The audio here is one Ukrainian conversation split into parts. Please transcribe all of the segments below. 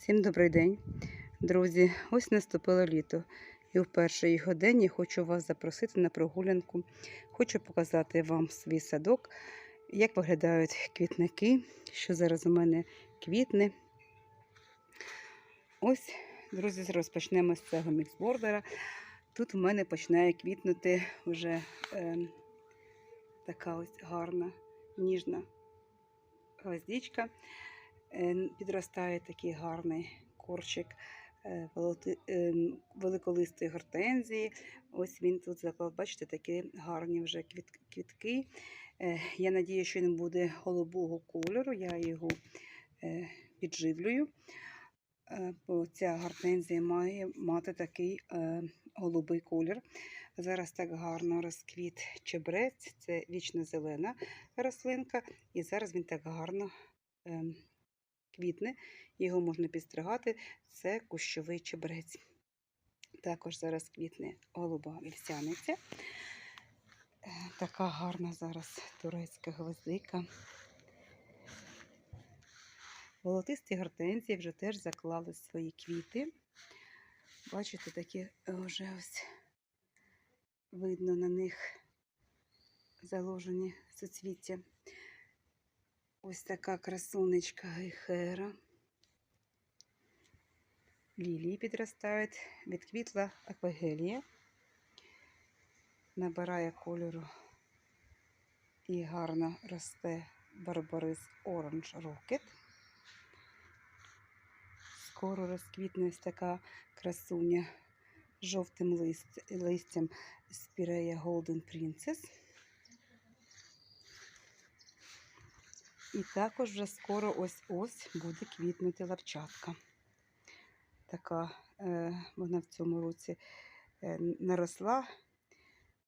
Всім добрий день, друзі. Ось наступило літо. І в першій годині хочу вас запросити на прогулянку. Хочу показати вам свій садок, як виглядають квітники, що зараз у мене квітне. Ось, друзі, розпочнемо з цього міксбордера. Тут у мене починає квітнути вже е, така ось гарна, ніжна гвоздичка. Е, Підростає такий гарний корчик е, волоти- е, великолистої гортензії. Ось він тут заклав, бачите, такі гарні вже квітки. Е, Я надію, що він буде голубого кольору. Я його е, підживлюю. Бо ця гортензія має мати такий голубий колір. Зараз так гарно розквіт чебрець, це вічно зелена рослинка, і зараз він так гарно ем, квітне, його можна підстригати. Це кущовий чебрець. Також зараз квітне голуба вівсяниця. Е, Така гарна зараз турецька гвоздика. Волотисті гортензії вже теж заклали свої квіти. Бачите, такі вже ось видно на них заложені суцвіття. Ось така красунечка гейхера. Лілії підростають, відквітла аквагелія, набирає кольору і гарно росте барбарис Orange Rocket. Скоро розквітне ось така красуня жовтим лист, листям спірея Golden Princess. І також вже скоро ось-ось буде квітнути лавчатка. Така е, вона в цьому році е, наросла,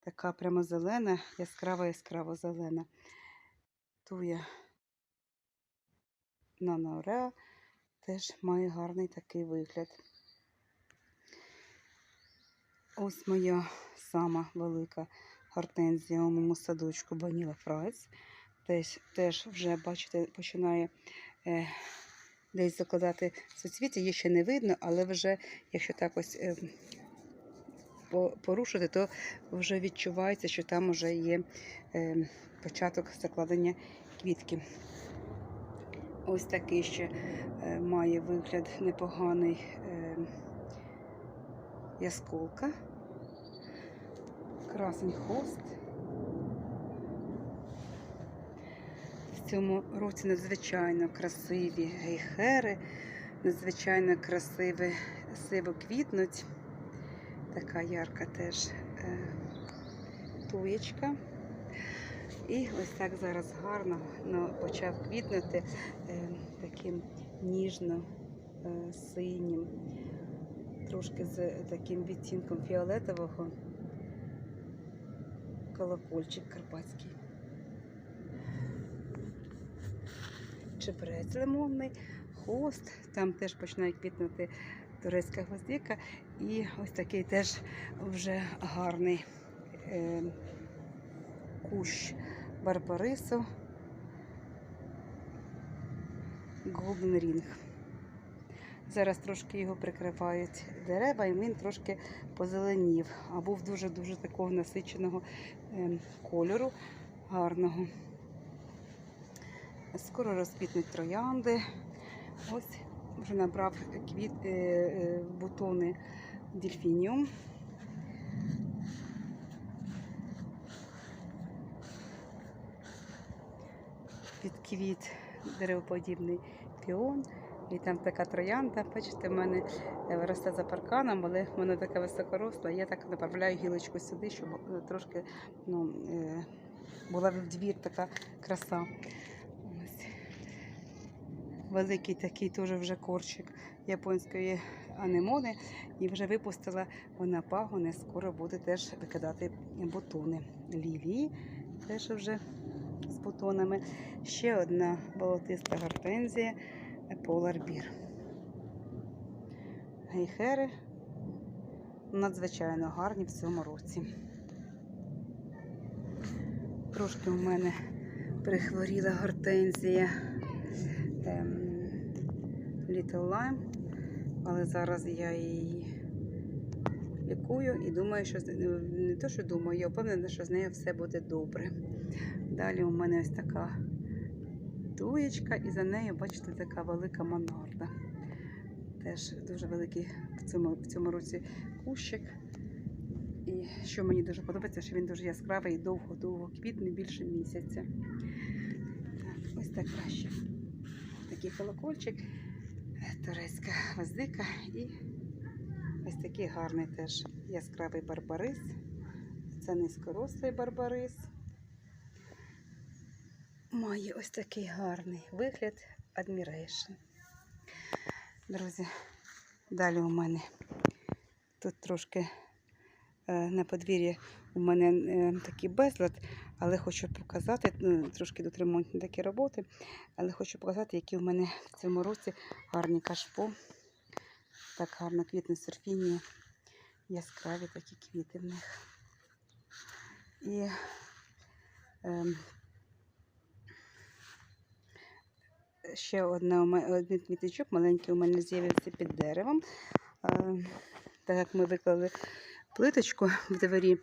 така прямо зелена, яскрава яскраво зелена. Туя Наноореа теж має гарний такий вигляд. Ось моя сама велика гортензія у моєму садочку Баніла Фрайс. Теж, теж вже, бачите, починає е, десь закладати суцвіття. Її ще не видно, але вже, якщо так ось е, по- порушити, то вже відчувається, що там вже є е, початок закладення квітки. Ось такий ще е, має вигляд непоганий е, ясколка. Красень хост. Цьому році надзвичайно красиві гейхери, надзвичайно красиві сиво квітнуть. Така ярка теж е, туєчка. І ось так зараз гарно ну, почав квітнути е, таким ніжно-синім, трошки з таким відтінком фіолетового колокольчик карпатський. Чебрець лимонний, хост, там теж починає квітнути турецька гвоздика. І ось такий теж вже гарний е, кущ барбарису Golden Ring. Зараз трошки його прикривають дерева, і він трошки позеленів, а був дуже-дуже такого насиченого ем, кольору, гарного. Скоро розквітнуть троянди. Ось вже набрав квіт, е, е, бутони дельфініум. Підквіт деревоподібний піон. І там така троянда. Бачите, в мене е, росте за парканом, але вона така високоросла. Я так направляю гілочку сюди, щоб трошки ну, була в двір така краса. Великий такий теж вже корчик японської анемони. І вже випустила вона пагони, скоро буде теж викидати бутони. Лілії теж вже з бутонами. Ще одна болотиста гортензія Beer. Гейхери надзвичайно гарні в цьому році. Трошки у мене прихворіла гортензія Little Lime, але зараз я її лікую і думаю, що ну, не то, що думаю, я впевнена, що з нею все буде добре. Далі у мене ось така дуєчка, і за нею, бачите, така велика монарда. Теж дуже великий в цьому, в цьому році кущик. І що мені дуже подобається, що він дуже яскравий і довго-довго квітне більше місяця. Так, ось так краще. Такий колокольчик, е, турецька гвоздика і ось такий гарний теж яскравий барбарис. Це низькорослий барбарис. Має ось такий гарний вигляд Admiration. Друзі, далі у мене тут трошки е, на подвір'ї у мене е, такий безлад, але хочу показати, ну, трошки тут ремонтні такі роботи, але хочу показати, які у мене в цьому році гарні кашпо. Так гарно квітне серфінія, яскраві такі квіти в них. І ем, ще одна, один квітничок маленький у мене з'явився під деревом. Ем, Так як ми виклали плиточку в дворі.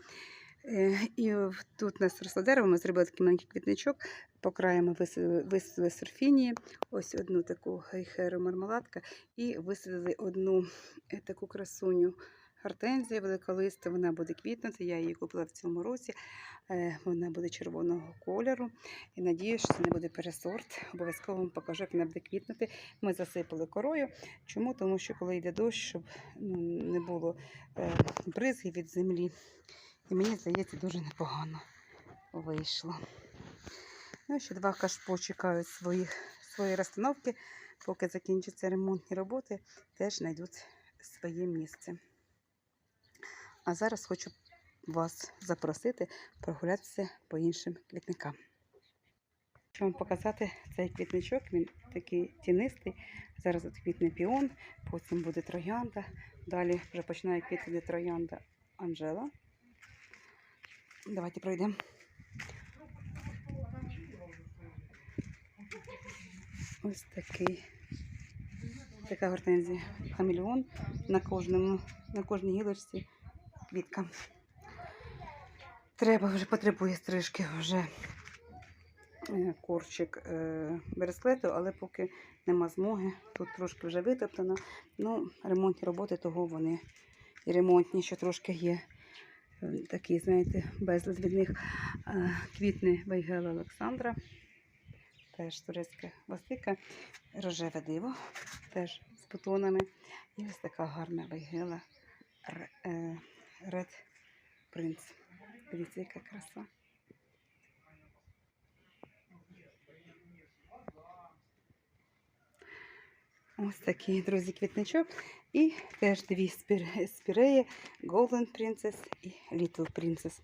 Е, І тут у нас росло дерево, ми зробили такий маленький квітничок, по краям ми висадили, висадили ось одну таку гейхеру мармеладка, і висадили одну е, таку красуню гортензія великолиста, вона буде квітнути, я її купила в цьому році, Е, вона буде червоного кольору. І надіюсь, що це не буде пересорт. Обов'язково вам покажу, як вона буде квітнути. Ми засипали корою. Чому? Тому що коли йде дощ, щоб ну, не було бризги від землі. І мені здається, дуже непогано вийшло. Ну, ще два кашпо чекають своїх, свої розстановки. Поки закінчаться ремонтні роботи, теж знайдуть своє місце. А зараз хочу вас запросити прогулятися по іншим квітникам. Хочу вам показати цей квітничок, він такий тінистий. Зараз от квітне піон, потім буде троянда. Далі вже починає квітнути троянда Анжела. Давайте пройдемо. Ось такий. Така гортензія. Хамелеон на кожному, на кожній гілочці квітка. Треба вже потребує стрижки вже е, корчик е, бересклету, але поки нема змоги. Тут трошки вже витоптано. Ну, ремонтні роботи того вони і ремонтні, що трошки є. Е, Такі, знаєте, безлад від них. квітний Квітне Вейгела Олександра. Теж турецька гвоздика, рожеве диво, теж з бутонами. І ось така гарна вейгела е, Red Prince. Дивіться, яка краса. Ось такий, друзі, квітничок. І теж дві спіреї Golden Princess і Little Princess.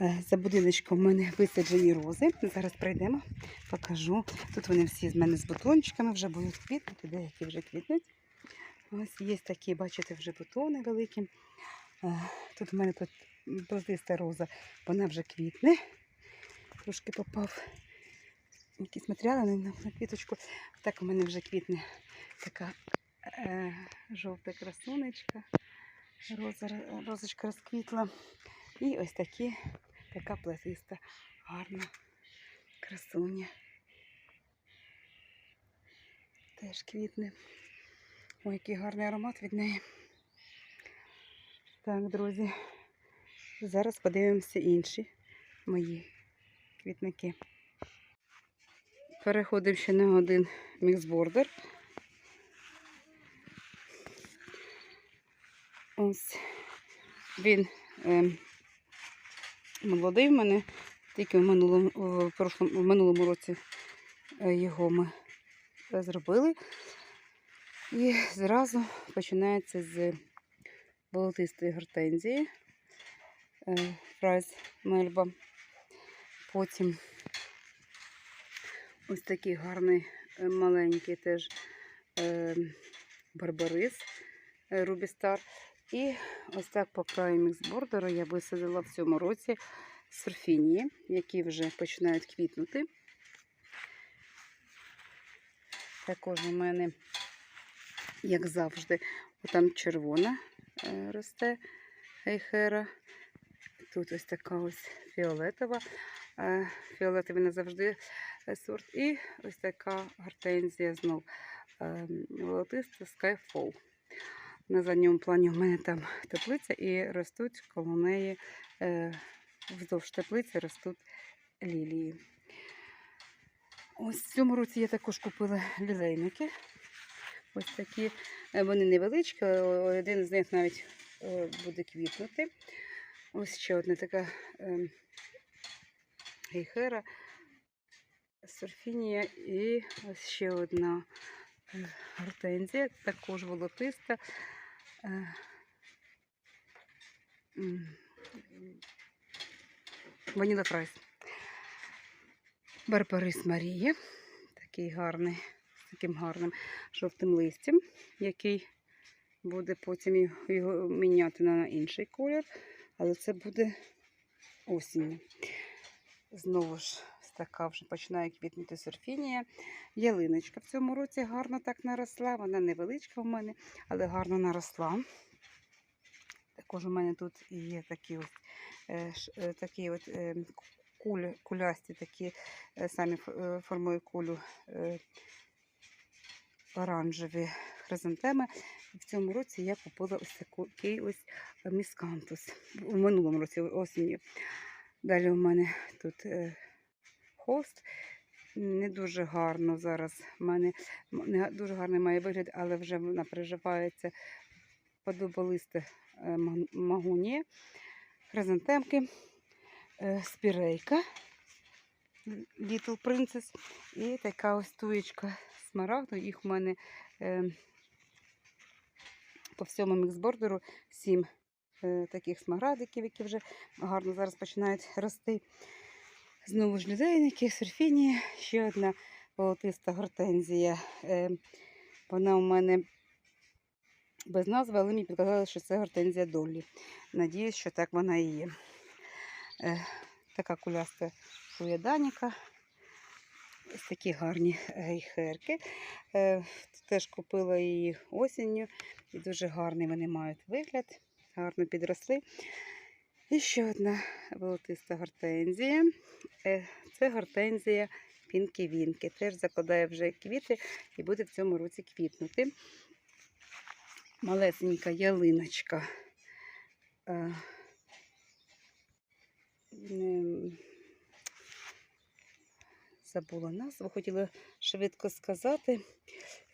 Е, За будиночком в мене висаджені рози. Зараз пройдемо, покажу. Тут вони всі з мене з бутончиками вже будуть квітнути, деякі вже квітнуть. Ось є такі, бачите, вже бутони великі. Е, Тут в мене тут броздиста роза, вона вже квітне. Трошки попав якісь матеріали на, квіточку. Так у мене вже квітне така е, жовта красунечка. Роза, розочка розквітла. І ось такі, така плетиста, гарна красуня. Теж квітне. Ой, який гарний аромат від неї. Так, друзі, зараз подивимося інші мої квітники. Переходимо ще на один міксбордер. Ось він ем, молодий в мене, тільки в минулому, в, минулому році е, його ми е, зробили. І зразу починається з болотистої гортензії е, фрайз мельба. Потім ось такий гарний е, маленький теж е, барбарис е, Ruby І ось так по краю міксбордеру я висадила в цьому році сурфінії, які вже починають квітнути. Також у мене як завжди. Там червона е, росте гейхера. Тут ось така ось фіолетова. Е, Фіолетовий не завжди е, сорт. І ось така гортензія знов е, волотиста Skyfall. На задньому плані в мене там теплиця і ростуть коло неї вздовж теплиці ростуть лілії. Ось в цьому році я також купила лілейники. Ось такі, вони невеличкі, один з них навіть буде квітнути. Ось ще одна така е, гейхера, сурфінія і ось ще одна е, гортензія, також волотиста. Е, Ваніла Прайс. Барбарис Марія. Такий гарний, з таким гарним жовтим листям, який буде потім його- міняти на інший колір, але це буде осінню. Знову ж така вже починає квітнути серфінія. Ялиночка в цьому році гарно так наросла. Вона невеличка в мене, але гарно наросла. Також у мене тут є такі ось е, е, такі от е, кулі, кулясті, такі е, самі е, формує кулю е, оранжеві хризантеми. В цьому році я купила ось такий ось міскантус. У минулому році осінню. Далі у мене тут е, хост. Не дуже гарно зараз. в мене не дуже гарний має вигляд, але вже вона приживається подобалисте магунія, хризантемки, е, спірейка Little Princess і така ось туєчка смарагду. Їх в мене е, по всьому міксбордеру сім е, таких смарагдиків, які вже гарно зараз починають рости. Знову ж лідейники, серфінії, ще одна волотиста гортензія. Е, вона у мене без назви, але мені підказали, що це гортензія Доллі. Надіюсь, що так вона і є. Е, така куляста фуєданіка. Ось такі гарні гейхерки. Е, теж купила її осінню і дуже гарний вони мають вигляд. Гарно підросли. І ще одна волотиста гортензія. Е, це гортензія Пінки-Вінки. Теж закладає вже квіти і буде в цьому році квітнути. Малесенька ялиночка. Забула назву, хотіла швидко сказати.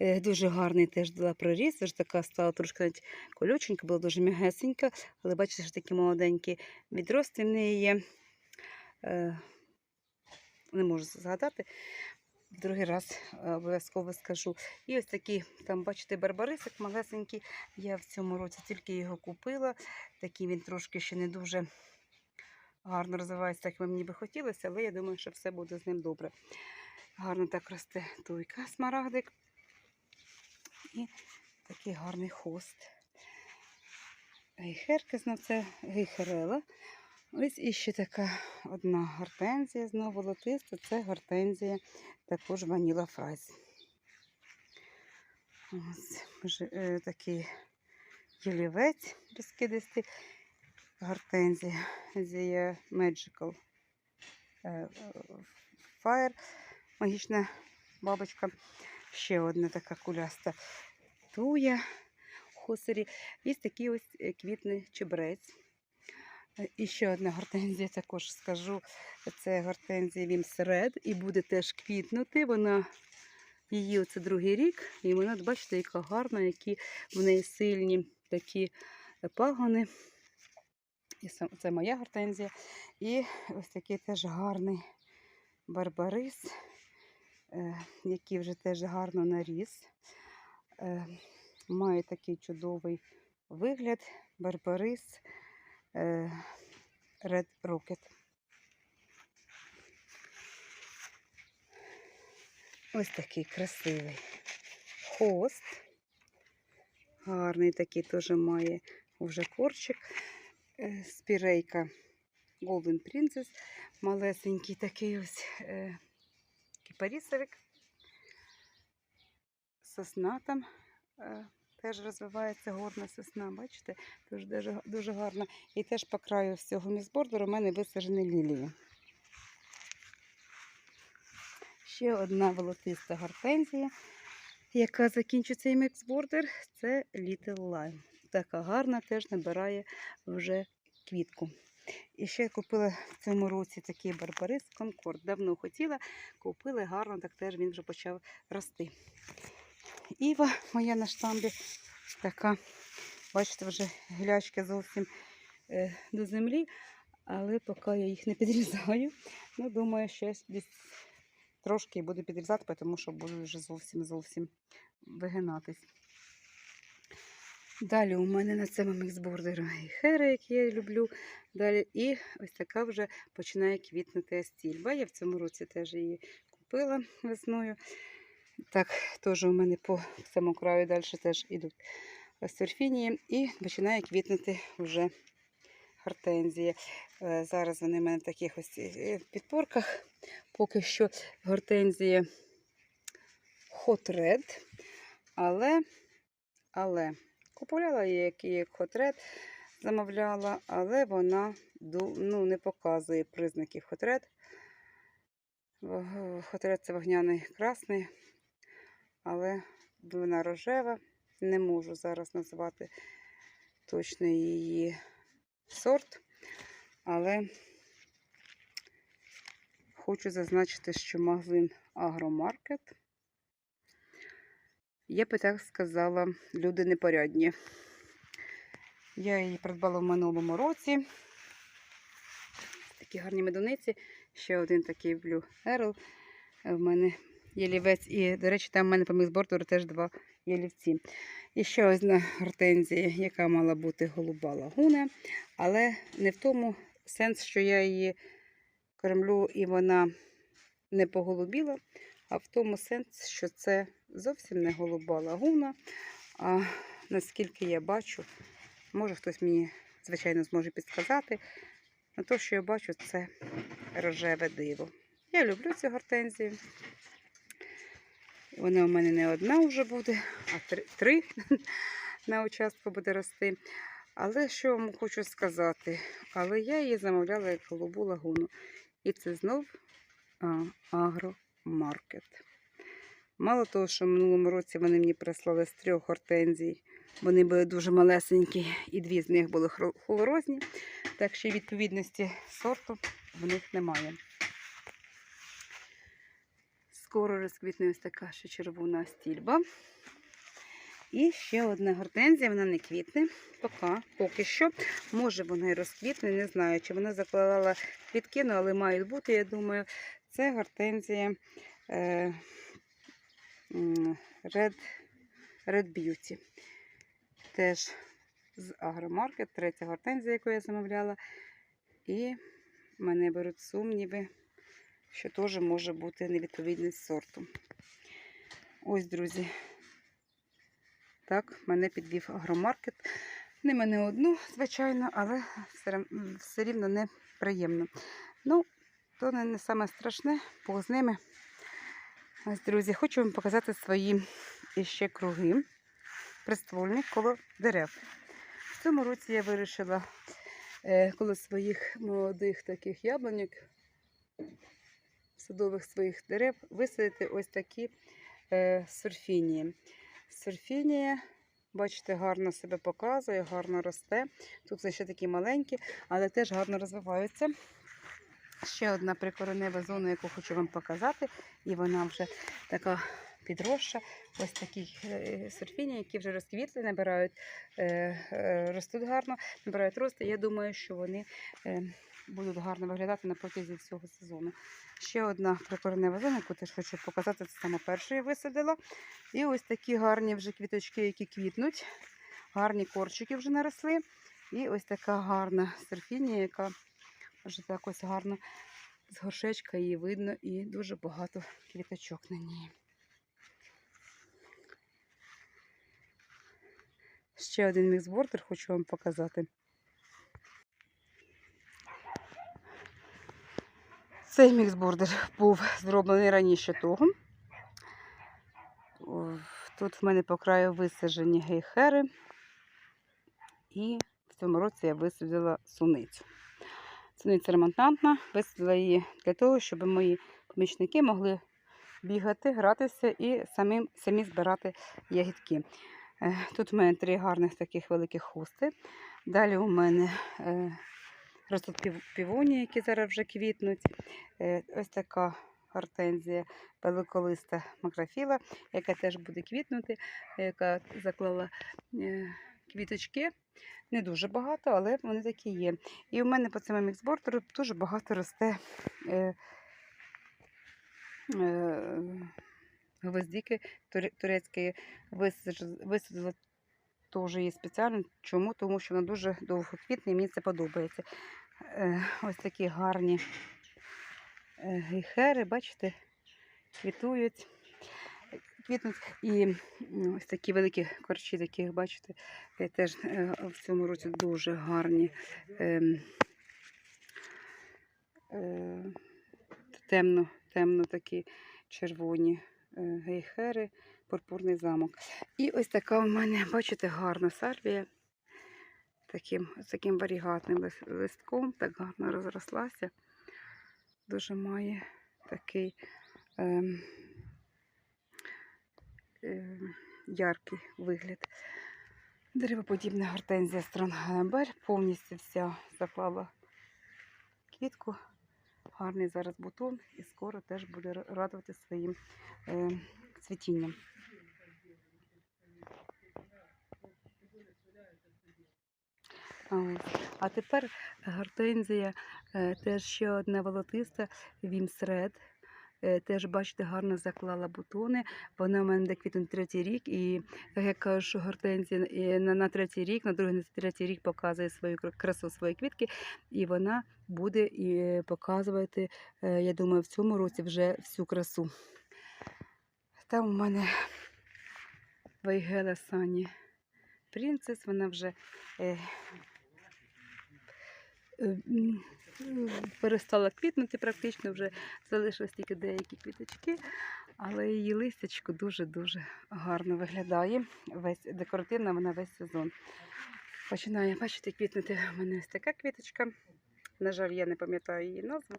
Е, Дуже гарний теж дала проріс. Теж така стала трошки навіть колюченька, була дуже м'ягесенька, але бачите, що такі молоденькі відрости в неї є. Е, Не можу згадати. Другий раз е, обов'язково скажу. І ось такий, там, бачите, барбарисик малесенький. Я в цьому році тільки його купила. Такий він трошки ще не дуже гарно розвивається, так мені би хотілося, але я думаю, що все буде з ним добре. Гарно так росте туйка, смарагдик. І такий гарний хост. Гейхерка, знов це гейхерела. Ось іще така одна гортензія, знову волотиста, це гортензія також ваніла фрайс. Ось е, такий ялівець розкидистий. Гортензія Зія Magical е, Fire. Магічна бабочка. Ще одна така куляста туя хосері. І такий ось е, квітний чебрець. Е, І ще одна гортензія, також скажу. Це гортензія Вімс Ред. І буде теж квітнути. Вона її оце другий рік. І вона, бачите, яка гарна, які в неї сильні такі пагони. І це моя гортензія. І ось такий теж гарний барбарис, е, який вже теж гарно наріс. Е, Має такий чудовий вигляд. Барбарис е, Red Rocket. Ось такий красивий хост. Гарний такий теж має вже корчик. Е, Спірейка Golden Princess. Малесенький такий ось е, кипарісовик. Сосна там е, теж розвивається горна сосна. Бачите? Дуже, дуже, гарно. І теж по краю всього місбордеру у мене висаджені лілії. Ще одна волотиста гортензія, яка закінчує цей міксбордер, це Little Lime. Така гарна, теж набирає вже квітку. І ще купила в цьому році такий барбарис Конкорд. Давно хотіла, купила гарно, так теж він вже почав рости. Іва моя на штамбі така, бачите, вже глячки зовсім е, до землі, але поки я їх не підрізаю. Ну, думаю, ще десь трошки буду підрізати, тому що буду вже зовсім зовсім вигинатись. Далі у мене на цьому міксбордері і хери, які я люблю. Далі і ось така вже починає квітнути астільба. Я в цьому році теж її купила весною. Так, теж у мене по цьому краю далі теж йдуть серфінії і починає квітнути вже гортензія. Е, Зараз вони в мене в таких ось е, підпорках. Поки що гортензія Hot Red, але, але купувала її як, Red, замовляла, але вона ну, не показує признаків Hot Red це вогняний красний, але вона рожева. Не можу зараз назвати точно її сорт, але хочу зазначити, що магазин Агромаркет. Я би так сказала, люди непорядні. Я її придбала в минулому році. Такі гарні медуниці. Ще один такий Blue Errol. В мене ялівець. І, до речі, там в мене по міксбордеру теж два ялівці. І ще одна гортензія, яка мала бути голуба лагуна, але не в тому сенс, що я її кормлю і вона не поголубіла, а в тому сенс, що це зовсім не голуба лагуна. А наскільки я бачу, може хтось мені, звичайно, зможе підсказати. На те, що я бачу, це рожеве диво. Я люблю цю гортензію. Вона у мене не одна вже буде, а три, три на участку буде рости. Але що вам хочу сказати? Але я її замовляла як голубу лагуну. І це знов а, агромаркет. Мало того, що в минулому році вони мені прислали з трьох гортензій. Вони були дуже малесенькі, і дві з них були хлорозні. Так що відповідності сорту в них немає. Скоро розквітне ось така ще червона стільба. І ще одна гортензія, вона не квітне. Поки, поки що. Може вона і розквітне, не знаю, чи вона закладала квітки, ну, але мають бути, я думаю, це гортензія е, Red, Red Beauty. Теж з Агромаркет, третя гортензія, яку я замовляла. І мене беруть сумніви, що теж може бути невідповідність сорту. Ось, друзі. Так, мене підвів агромаркет. Не мене одну, звичайно, але все, все рівно неприємно. Ну, то не, саме страшне, Бог з ними. Ось, друзі, хочу вам показати свої іще круги приствольні коло дерев. В цьому році я вирішила е, коло своїх молодих таких яблуньок, садових своїх дерев, висадити ось такі е, сурфінії. Сурфінія, бачите, гарно себе показує, гарно росте. Тут ще такі маленькі, але теж гарно розвиваються. Ще одна прикоренева зона, яку хочу вам показати, і вона вже така підросша. Ось такі е, які вже розквітли, набирають, е, е, ростуть гарно, набирають рости. Я думаю, що вони будуть гарно виглядати на протязі всього сезону. Ще одна прикоренева зона, яку теж хочу показати, це саме першу я висадила. І ось такі гарні вже квіточки, які квітнуть. Гарні корчики вже наросли. І ось така гарна серфінія, яка вже так ось гарно з горшечка її видно і дуже багато квіточок на ній. Ще один міксбордер хочу вам показати. Цей міксбордер був зроблений раніше того. Тут в мене по краю висаджені гейхери. І в цьому році я висадила суницю. Суниця ремонтантна, висадила її для того, щоб мої помічники могли бігати, гратися і самі, самі збирати ягідки. Е, Тут у мене три гарних таких великих хусти. Далі у мене е, ростуть півоні, які зараз вже квітнуть. Е, Ось така гортензія великолиста макрофіла, яка теж буде квітнути, яка заклала квіточки. Не дуже багато, але вони такі є. І у мене по цьому міксбордеру дуже багато росте е, е, гвоздіки туре- турецької висадила теж її спеціально. Чому? Тому що вона дуже довго квітне і мені це подобається. Е, ось такі гарні е, гейхери, бачите, квітують. Квітнуть. І ось такі великі корчі, таких, бачите, е, теж е, в цьому році дуже гарні. ем, е, темно, темно такі червоні гейхери, пурпурний замок. І ось така у мене, бачите, гарна сальвія. Таким, таким варігатним листком, так гарно розрослася. Дуже має такий ем, яркий вигляд. Деревоподібна гортензія Стронгембер повністю вся заклала квітку. Гарний зараз бутон і скоро теж буде радувати своїм е, цвітінням. А тепер гортензія, е, теж ще одна волотиста, вімсред. Е, Теж, бачите, гарно заклала бутони. Вона у мене де квітне третій рік. І як кажу, що гортензія е, на, на третій рік, на другий, на третій рік показує свою красу свої квітки, і вона буде і показувати, е, я думаю, в цьому році вже всю красу. Там у мене Вайгела Сані Принцес, вона вже е, е, перестала квітнути практично, вже залишились тільки деякі квіточки, але її листячко дуже-дуже гарно виглядає. Весь декоративна вона весь сезон. Починає, бачите, квітнути у мене ось така квіточка. На жаль, я не пам'ятаю її назву.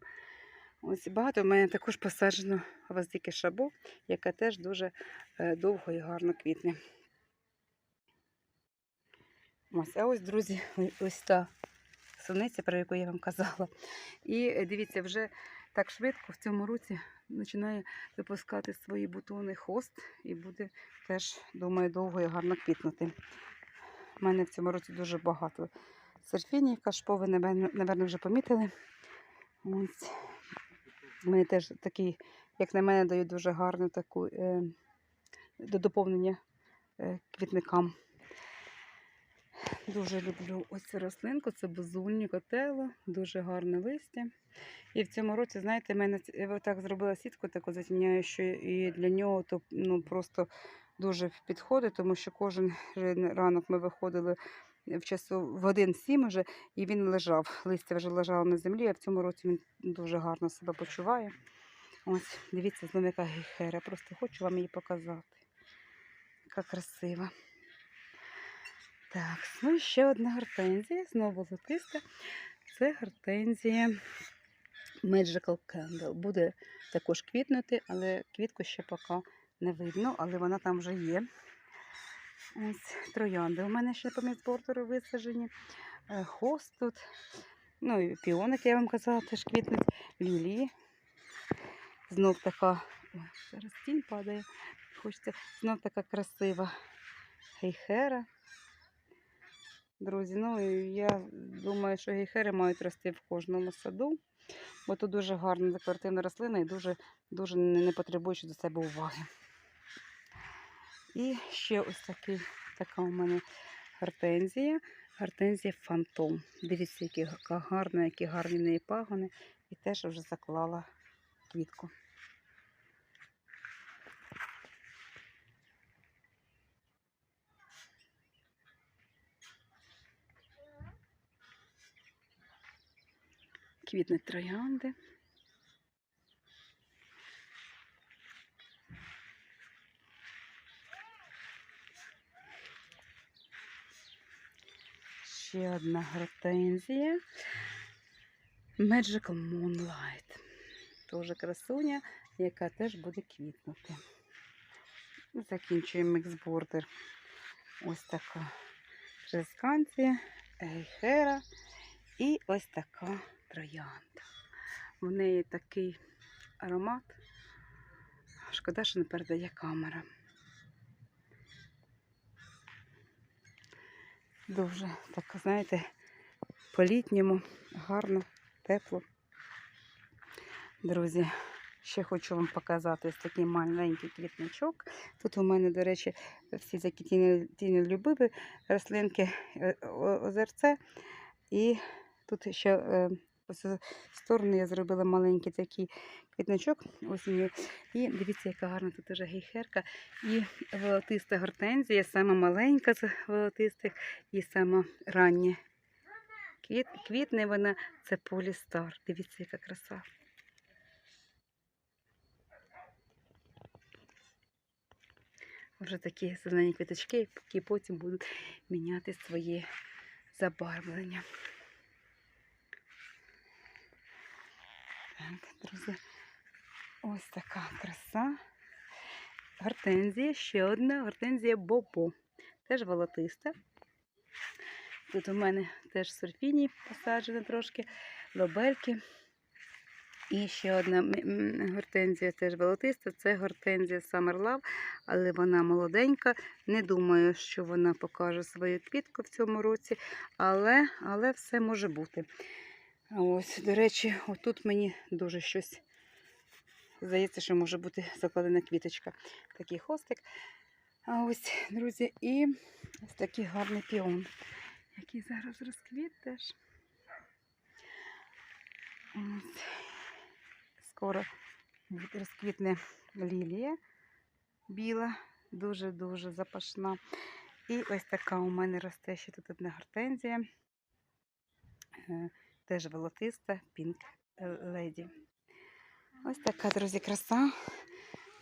Ось багато в мене також посаджено гвоздики шабу, яка теж дуже е, довго і гарно квітне. Ось, а ось, друзі, ось та суниця, про яку я вам казала. І е, дивіться, вже так швидко в цьому році починає випускати свої бутони хост і буде теж, думаю, довго і гарно квітнути. У мене в цьому році дуже багато серфінів, кашпо, ви, напевно, напевно, вже помітили. Ось. Вони теж такі, як на мене, дають дуже гарну таку е, до доповнення е, квітникам. Дуже люблю ось цю рослинку, це бузульні котело, дуже гарне листя. І в цьому році, знаєте, мене так зробила сітку, таку затіняючу, і для нього то ну, просто дуже підходить, тому що кожен ранок ми виходили в часу в годин сім вже, і він лежав. Листя вже лежало на землі, а в цьому році він дуже гарно себе почуває. Ось, дивіться, знову яка гейхера. Просто хочу вам її показати. Яка красива. Так, ну і ще одна гортензія, знову золотиста. Це гортензія Magical Candle. Буде також квітнути, але квітку ще поки не видно, але вона там вже є. Ось троянди. У мене ще поміж бордеру висаджені. Е, Хост тут. Ну і піоник, я вам казала, теж квітнуть. Лілії. Знов така. Ой, зараз тінь падає. Хочеться знов така красива гейхера. Друзі, ну я думаю, що гейхери мають рости в кожному саду, бо тут дуже гарна декоративна рослина і дуже, дуже не потребуючи до себе уваги. І ще ось такий, така у мене гортензія. Гортензія фантом. Дивіться, яка гарна, які гарні неї пагони. І теж вже заклала квітку. квітнуть троянди. Ще одна гортензія. Magical Moonlight. Тоже красуня, яка теж буде квітнути. Закінчуємо міксбордер. Ось така тресканція, ейхера і ось така троянда. В неї такий аромат. Шкода, що не передає камера. Дуже так, знаєте, по-літньому, гарно, тепло. Друзі, ще хочу вам показати ось такий маленький квітничок. Тут у мене, до речі, всі такі тіньолюбиві рослинки е, озерце. І тут ще з сторони я зробила маленький такий квітничок осінню. І дивіться, яка гарна тут уже гейхерка. І волотиста гортензія, сама маленька з волотистих і сама рання. Квіт, квітне вона це полістар. Дивіться, яка краса. Вже такі зелені квіточки, які потім будуть міняти своє забарвлення. Так, друзі, ось така краса. Гортензія, ще одна гортензія Бобо. Теж волотиста. Тут у мене теж сульфіні посаджені трошки, лобельки. І ще одна гортензія теж волотиста. Це гортензія Summer Love, але вона молоденька. Не думаю, що вона покаже свою квітку в цьому році, але, але все може бути. Ось, до речі, отут мені дуже щось здається, що може бути закладена квіточка. Такий хостик. А ось, друзі, і ось такий гарний піон, який зараз розквіт теж. Ось. Скоро розквітне лілія біла, дуже-дуже запашна. І ось така у мене росте ще тут одна гортензія. Е, Теж волотиста Pink Lady. Ось така, друзі, краса.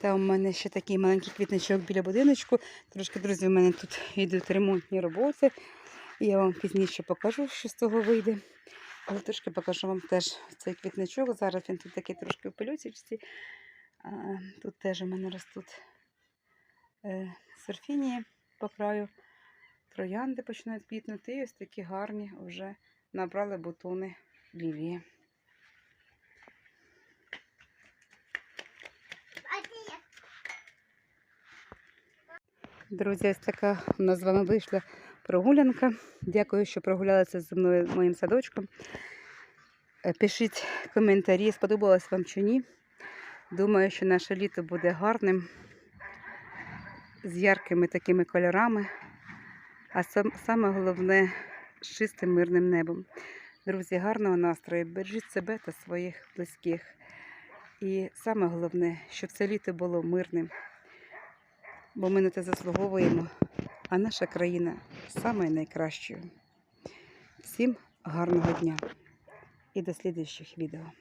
Та у мене ще такий маленький квітничок біля будиночку. Трошки, друзі, у мене тут йдуть ремонтні роботи. Я вам пізніше покажу, що з того вийде. Але трошки покажу вам теж цей квітничок. Зараз він тут такий трошки в пелюсічці. Тут теж у мене ростуть е, серфінії по краю. Троянди починають квітнути. І ось такі гарні вже набрали бутони лілії. Друзі, ось така у нас з вами вийшла прогулянка. Дякую, що прогулялися зі мною моїм садочком. Е, Пишіть коментарі, сподобалось вам чи ні. Думаю, що наше літо буде гарним, з яркими такими кольорами, а сам- саме головне з чистим мирним небом. Друзі, гарного настрою, бережіть себе та своїх близьких. І саме головне, щоб це літо було мирним, бо ми на те заслуговуємо, а наша країна саме найкращою. Всім гарного дня і до слідуючих відео.